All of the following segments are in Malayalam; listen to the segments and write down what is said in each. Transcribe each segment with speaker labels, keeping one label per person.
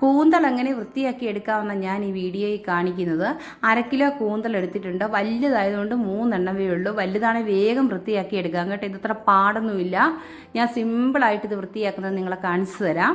Speaker 1: കൂന്തൽ എങ്ങനെ വൃത്തിയാക്കി എടുക്കാമെന്ന ഞാൻ ഈ വീഡിയോയിൽ കാണിക്കുന്നത്. അര കിലോ കൂന്തൽ എടുത്തിട്ടുണ്ട്. വലുതായതുകൊണ്ട് മൂന്നെണ്ണമേ ഉള്ളൂ. വലുതാണെങ്കിൽ വേഗം വൃത്തിയാക്കി എടുക്കാം. കേട്ടോ ഇതത്ര പാടൊന്നുമില്ല. ഞാൻ സിമ്പിളായിട്ട് ഇത് വൃത്തിയാക്കുന്നത് നിങ്ങളെ കാണിച്ചു തരാം.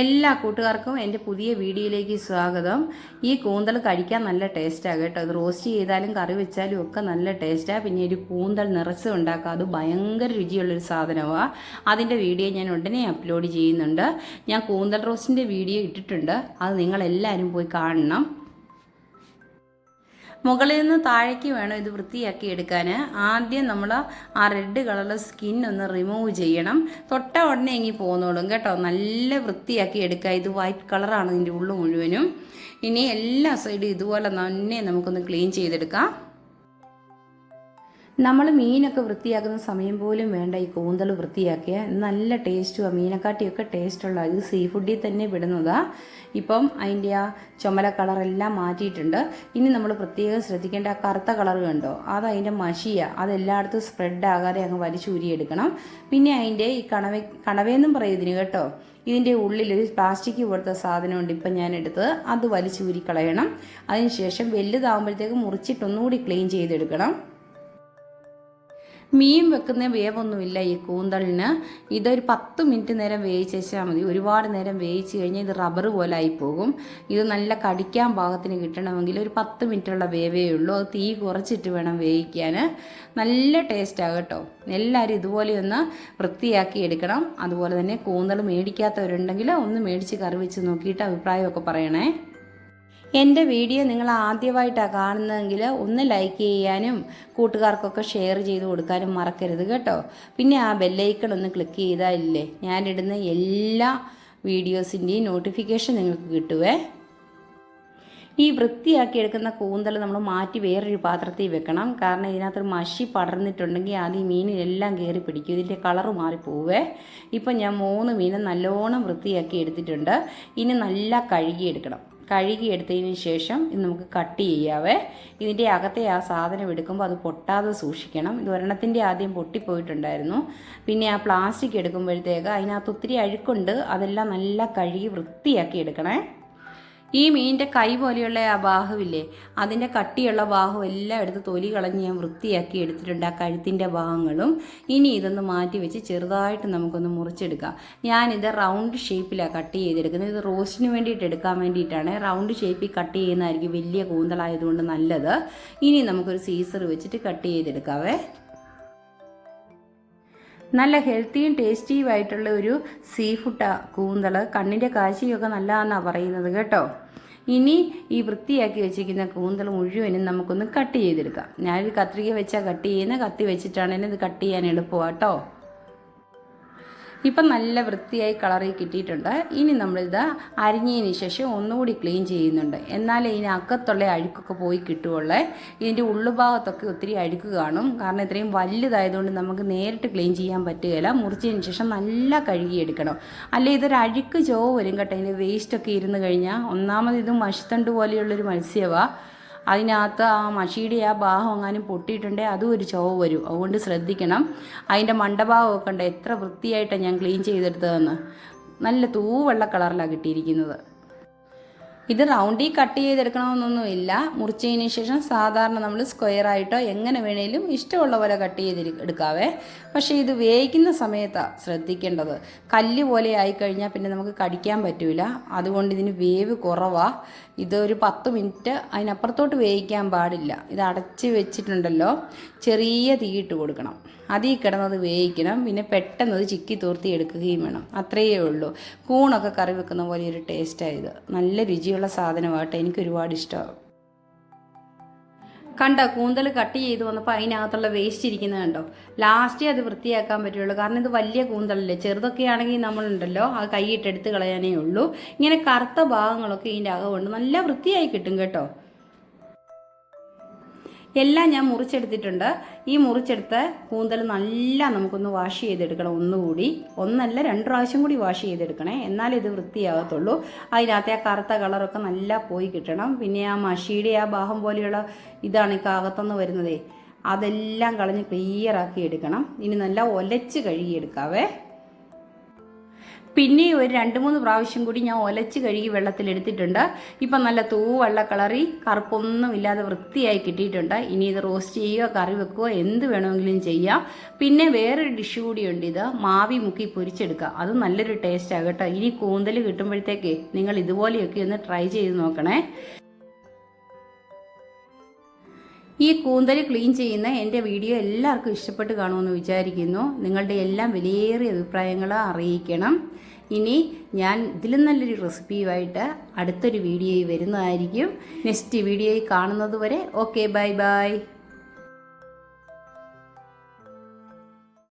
Speaker 1: എല്ലാ കൂട്ടുകാർക്കും എന്റെ പുതിയ വീഡിയോയിലേക്ക് സ്വാഗതം. ഈ കൂന്തൽ കഴിക്കാൻ നല്ല ടേസ്റ്റാണ് കേട്ടോ. അത് റോസ്റ്റ് ചെയ്താലും കറി വെച്ചാലും ഒക്കെ നല്ല ടേസ്റ്റാണ് പിന്നെ ഒരു കൂന്തൽ നിറച്ച് ഉണ്ടാക്കുക. അത് ഭയങ്കര രുചിയുള്ളൊരു സാധനമാണ് അതിന്റെ വീഡിയോ ഞാൻ ഉടനെ അപ്ലോഡ് ചെയ്യുന്നുണ്ട്. ഞാൻ കൂന്തൽ റോസ്റ്റിന്റെ വീഡിയോ ഇട്ടിട്ടുണ്ട്. അത് നിങ്ങളെല്ലാവരും പോയി കാണണം. മുകളിൽ നിന്ന് താഴേക്ക് വേണം ഇത് വൃത്തിയാക്കി എടുക്കാൻ ആദ്യം നമ്മൾ ആ റെഡ് കളറിലെ സ്കിൻ ഒന്ന് റിമൂവ് ചെയ്യണം. തൊട്ട ഉടനെ എങ്ങി പോന്നോളും കേട്ടോ. നല്ല വൃത്തിയാക്കി എടുക്കുക ഇത് വൈറ്റ് കളറാണ് ഇതിന്റെ ഉള്ളു മുഴുവനും. ഇനി എല്ലാ സൈഡും ഇതുപോലെ തന്നെ നമുക്കൊന്ന് ക്ലീൻ ചെയ്തെടുക്കാം. നമ്മൾ മീനൊക്കെ വൃത്തിയാക്കുന്ന സമയം പോലും വേണ്ട ഈ കൂന്തൽ വൃത്തിയാക്കിയ നല്ല ടേസ്റ്റും ആ മീനക്കാട്ടിയൊക്കെ ടേസ്റ്റുള്ള ഇത് സീ ഫുഡിൽ തന്നെ വിടുന്നതാണ് ഇപ്പം അതിന്റെ ആ ചുമല കളറെല്ലാം മാറ്റിയിട്ടുണ്ട്. ഇനി നമ്മൾ പ്രത്യേകം ശ്രദ്ധിക്കേണ്ട ആ കറുത്ത കളർ കണ്ടോ? അത് അതിന്റെ മഷിയാണ് അതെല്ലായിടത്തും സ്പ്രെഡ് ആകാതെ അങ്ങ് വലിച്ചൂരിയെടുക്കണം പിന്നെ അതിന്റെ ഈ കണവ കണവയെന്നും പറയും ഇതിന് കേട്ടോ? ഇതിന്റെ ഉള്ളിലൊരു പ്ലാസ്റ്റിക് പോലത്തെ സാധനമുണ്ട് ഇപ്പം ഞാൻ എടുത്തത്. അത് വലിച്ചൂരി കളയണം അതിനുശേഷം വലുതാകുമ്പോഴത്തേക്ക് മുറിച്ചിട്ടൊന്നുകൂടി ക്ലീൻ ചെയ്തെടുക്കണം. മീൻ വെക്കുന്ന വേവൊന്നുമില്ല ഈ കൂന്തളിന്. ഇതൊരു പത്ത് മിനിറ്റ് നേരം വേവിച്ച് വെച്ചാൽ മതി. ഒരുപാട് നേരം വേവിച്ച് കഴിഞ്ഞാൽ ഇത് റബ്ബർ പോലെ ആയിപ്പോകും. പോകും ഇത് നല്ല കടിക്കാൻ പാകത്തിന് കിട്ടണമെങ്കിൽ ഒരു പത്ത് മിനിറ്റുള്ള വേവേ ഉള്ളൂ. അത് തീ കുറച്ചിട്ട് വേണം വേവിക്കാൻ. നല്ല ടേസ്റ്റാണ് കേട്ടോ. എല്ലാവരും ഇതുപോലെ ഒന്ന് വൃത്തിയാക്കി എടുക്കണം. അതുപോലെ തന്നെ കൂന്തൾ മേടിക്കാത്തവരുണ്ടെങ്കിൽ ഒന്ന് മേടിച്ച് കറി വെച്ച് നോക്കിയിട്ട് അഭിപ്രായമൊക്കെ പറയണേ. എന്റെ വീഡിയോ നിങ്ങൾ ആദ്യമായിട്ടാണ് കാണുന്നതെങ്കിൽ ഒന്ന് ലൈക്ക് ചെയ്യാനും കൂട്ടുകാർക്കൊക്കെ ഷെയർ ചെയ്ത് കൊടുക്കാനും മറക്കരുത് കേട്ടോ. പിന്നെ ആ ബെല്ലൈക്കൺ ഒന്ന് ക്ലിക്ക് ചെയ്താലില്ലേ ഞാനിടുന്ന എല്ലാ വീഡിയോസിന്റെയും നോട്ടിഫിക്കേഷൻ നിങ്ങൾക്ക് കിട്ടുവേ. ഈ വൃത്തിയാക്കി എടുക്കുന്ന കൂന്തൽ നമ്മൾ മാറ്റി വേറൊരു പാത്രത്തിൽ വെക്കണം. കാരണം ഇതിനകത്തൊരു മഷി പടർന്നിട്ടുണ്ടെങ്കിൽ അത് ഈ മീനിലെല്ലാം കയറി പിടിക്കും. ഇതിന്റെ കളറ് മാറിപ്പോവേ ഇപ്പം ഞാൻ മൂന്ന് മീൻ നല്ലോണം വൃത്തിയാക്കി എടുത്തിട്ടുണ്ട്. ഇനി നല്ല കഴുകിയെടുക്കണം. കഴുകി എടുത്തതിന് ശേഷം ഇത് നമുക്ക് കട്ട് ചെയ്യാവേ. ഇതിന്റെ അകത്തെ ആ സാധനം എടുക്കുമ്പോൾ അത് പൊട്ടാതെ സൂക്ഷിക്കണം. ഇത് ഒരെണ്ണത്തിന്റെ ആദ്യം പൊട്ടിപ്പോയിട്ടുണ്ടായിരുന്നു. പിന്നെ ആ പ്ലാസ്റ്റിക് എടുക്കുമ്പോഴത്തേക്ക് അതിനകത്ത് ഒത്തിരി അഴുക്കുണ്ട്. അതെല്ലാം നല്ല കഴുകി വൃത്തിയാക്കി എടുക്കണേ. ഈ മീനിന്റെ കൈ പോലെയുള്ള ആ ബാഹുവില്ലേ അതിന്റെ കട്ടിയുള്ള ബാഹു എല്ലാം എടുത്ത് തൊലി കളഞ്ഞ് ഞാൻ വൃത്തിയാക്കി എടുത്തിട്ടുണ്ട് ആ കഴുത്തിന്റെ ഭാഗങ്ങളും. ഇനി ഇതൊന്ന് മാറ്റി വെച്ച് ചെറുതായിട്ട് നമുക്കൊന്ന് മുറിച്ചെടുക്കാം. ഞാനിത് റൗണ്ട് ഷേപ്പിലാണ് കട്ട് ചെയ്തെടുക്കുന്നത്. ഇത് റോസ്റ്റിന് വേണ്ടിയിട്ട് എടുക്കാൻ വേണ്ടിയിട്ടാണ്. റൗണ്ട് ഷേപ്പിൽ കട്ട് ചെയ്യുന്നതായിരിക്കും വലിയ കൂന്തലായതുകൊണ്ട് നല്ലത്. ഇനി നമുക്കൊരു സീസർ വെച്ചിട്ട് കട്ട് ചെയ്തെടുക്കാവേ. നല്ല ഹെൽത്തിയും ടേസ്റ്റിയും ആയിട്ടുള്ള ഒരു സീ ഫുഡാണ് കൂന്തൾ കണ്ണിന്റെ കാശിയൊക്കെ നല്ലതാണെന്നാണ് പറയുന്നത് കേട്ടോ. ഇനി ഈ വൃത്തിയാക്കി വെച്ചിരിക്കുന്ന കൂന്തൽ മുഴുവനും നമുക്കൊന്ന് കട്ട് ചെയ്തെടുക്കാം. ഞാനൊരു കത്രിക വെച്ചാൽ കട്ട് ചെയ്യുന്ന കത്തി വെച്ചിട്ടാണ് ഇത് കട്ട് ചെയ്യാൻ എളുപ്പമാണ് കേട്ടോ. ഇപ്പം നല്ല വൃത്തിയായി കളറിൽ കിട്ടിയിട്ടുണ്ട്. ഇനി നമ്മളിത് അരിഞ്ഞതിന് ശേഷം ഒന്നുകൂടി ക്ലീൻ ചെയ്യുന്നുണ്ട്. എന്നാലേ ഇതിന് അക്കത്തുള്ള അഴുക്കൊക്കെ പോയി കിട്ടുകയുള്ളേ ഇതിന്റെ ഉള്ളുഭാഗത്തൊക്കെ ഒത്തിരി അഴുക്ക് കാണും. കാരണം ഇത്രയും വലുതായതുകൊണ്ട് നമുക്ക് നേരിട്ട് ക്ലീൻ ചെയ്യാൻ പറ്റുകയില്ല. മുറിച്ചതിന് ശേഷം നല്ല കഴുകിയെടുക്കണം. അല്ലെ ഇതൊരു അഴുക്ക് ചോ വരും കേട്ടോ. ഇതിന്റെ വേസ്റ്റൊക്കെ ഇരുന്ന് കഴിഞ്ഞാൽ ഒന്നാമത് ഇത് മഷിത്തണ്ട് പോലെയുള്ളൊരു മത്സ്യമാണ് അതിനകത്ത് ആ മഷിയുടെ ആ ഭാഗം എങ്ങാനും പൊട്ടിയിട്ടുണ്ടെങ്കിൽ അതും ഒരു ചുവ വരും. അതുകൊണ്ട് ശ്രദ്ധിക്കണം. അതിന്റെ മണ്ടഭാഗമൊക്കെ ഉണ്ട് എത്ര വൃത്തിയായിട്ടാണ് ഞാൻ ക്ലീൻ ചെയ്തെടുത്തതെന്ന്. നല്ല തൂവെള്ള കളറിലാണ് കിട്ടിയിരിക്കുന്നത്. ഇത് റൗണ്ടി കട്ട് ചെയ്തെടുക്കണമെന്നൊന്നുമില്ല മുറിച്ചതിന് ശേഷം സാധാരണ നമ്മൾ സ്ക്വയർ ആയിട്ടോ എങ്ങനെ വേണേലും ഇഷ്ടമുള്ള പോലെ കട്ട് ചെയ്ത് എടുക്കാവേ. പക്ഷേ ഇത് വേവിക്കുന്ന സമയത്താണ് ശ്രദ്ധിക്കേണ്ടത്. കല്ല് പോലെ ആയിക്കഴിഞ്ഞാൽ പിന്നെ നമുക്ക് കടിക്കാൻ പറ്റില്ല അതുകൊണ്ട് ഇതിന് വേവ് കുറവാണ് ഇതൊരു പത്ത് മിനിറ്റ് അതിനപ്പുറത്തോട്ട് വേവിക്കാൻ പാടില്ല. ഇത് അടച്ച് വെച്ചിട്ടുണ്ടല്ലോ. ചെറിയ തീയിട്ട് കൊടുക്കണം. അതിൽ കിടന്നത് വേവിക്കണം. പിന്നെ പെട്ടെന്ന് അത് ചിക്കി തോർത്തി എടുക്കുകയും വേണം. അത്രയേ ഉള്ളൂ. കൂണൊക്കെ കറി വെക്കുന്ന പോലെ ഒരു ടേസ്റ്റായത് നല്ല രുചിയുള്ള സാധനമാകട്ടെ. എനിക്ക് ഒരുപാട് ഇഷ്ടമാകും കണ്ടോ കൂന്തൽ കട്ട് ചെയ്ത് വന്നപ്പോൾ അതിനകത്തുള്ള വേസ്റ്റ് ഇരിക്കുന്നത് കണ്ടോ? ലാസ്റ്റേ അത് വൃത്തിയാക്കാൻ പറ്റുള്ളൂ. കാരണം ഇത് വലിയ കൂന്തലല്ലേ. ചെറുതൊക്കെ ആണെങ്കിൽ നമ്മളുണ്ടല്ലോ. അത് കൈയിട്ട് എടുത്ത് കളയാനേ ഉള്ളൂ. ഇങ്ങനെ കറുത്ത ഭാഗങ്ങളൊക്കെ ഇതിന്റെ അകമുണ്ട് നല്ല വൃത്തിയായി കിട്ടും കേട്ടോ. എല്ലാം ഞാൻ മുറിച്ചെടുത്തിട്ടുണ്ട്. ഈ മുറിച്ചെടുത്ത കൂന്തൽ നല്ല നമുക്കൊന്ന് വാഷ് ചെയ്തെടുക്കണം ഒന്നുകൂടി. ഒന്നല്ല രണ്ട് പ്രാവശ്യം കൂടി വാഷ് ചെയ്തെടുക്കണേ. എന്നാലേ ഇത് വൃത്തിയാകത്തുള്ളൂ. അതിനകത്തെ ആ കറുത്ത കളറൊക്കെ നല്ല പോയി കിട്ടണം. പിന്നെ ആ മഷിയുടെ ആ ഭാഗം പോലെയുള്ള ഇതാണ് ഈ കാകത്തുനിന്ന് വരുന്നതേ. അതെല്ലാം കളഞ്ഞ് ക്ലിയർ ആക്കി എടുക്കണം. ഇനി നല്ല ഒലച്ച് കഴുകിയെടുക്കാവേ. പിന്നെ ഒരു രണ്ട് മൂന്ന് പ്രാവശ്യം കൂടി ഞാൻ ഒലച്ച് കഴുകി വെള്ളത്തിലെടുത്തിട്ടുണ്ട് ഇപ്പം നല്ല തൂവെള്ള കളറി കറുപ്പൊന്നും ഇല്ലാതെ വൃത്തിയായി കിട്ടിയിട്ടുണ്ട്. ഇനി ഇത് റോസ്റ്റ് ചെയ്യുകയോ കറി വെക്കുകയോ എന്ത് വേണമെങ്കിലും ചെയ്യാം. പിന്നെ വേറൊരു ഡിഷ് കൂടിയുണ്ട് ഇത് മാവി മുക്കി പൊരിച്ചെടുക്കുക. അത് നല്ലൊരു ടേസ്റ്റ് കേട്ടോ. ഇനി കൂന്തൽ കിട്ടുമ്പോഴത്തേക്ക് നിങ്ങൾ ഇതുപോലെയൊക്കെ ഒന്ന് ട്രൈ ചെയ്ത് നോക്കണേ. ഈ കൂന്തൽ ക്ലീൻ ചെയ്യുന്ന എന്റെ വീഡിയോ എല്ലാവർക്കും ഇഷ്ടപ്പെട്ട് കാണുമെന്ന് വിചാരിക്കുന്നു. നിങ്ങളുടെ എല്ലാം വിലയേറിയ അഭിപ്രായങ്ങൾ അറിയിക്കണം. ഇനി ഞാൻ ഇതിലും നല്ലൊരു റെസിപ്പിയുമായിട്ട് അടുത്തൊരു വീഡിയോയിൽ വരുന്നതായിരിക്കും. നെക്സ്റ്റ് വീഡിയോയിൽ കാണുന്നത് വരെ ഓക്കെ ബൈ ബൈ.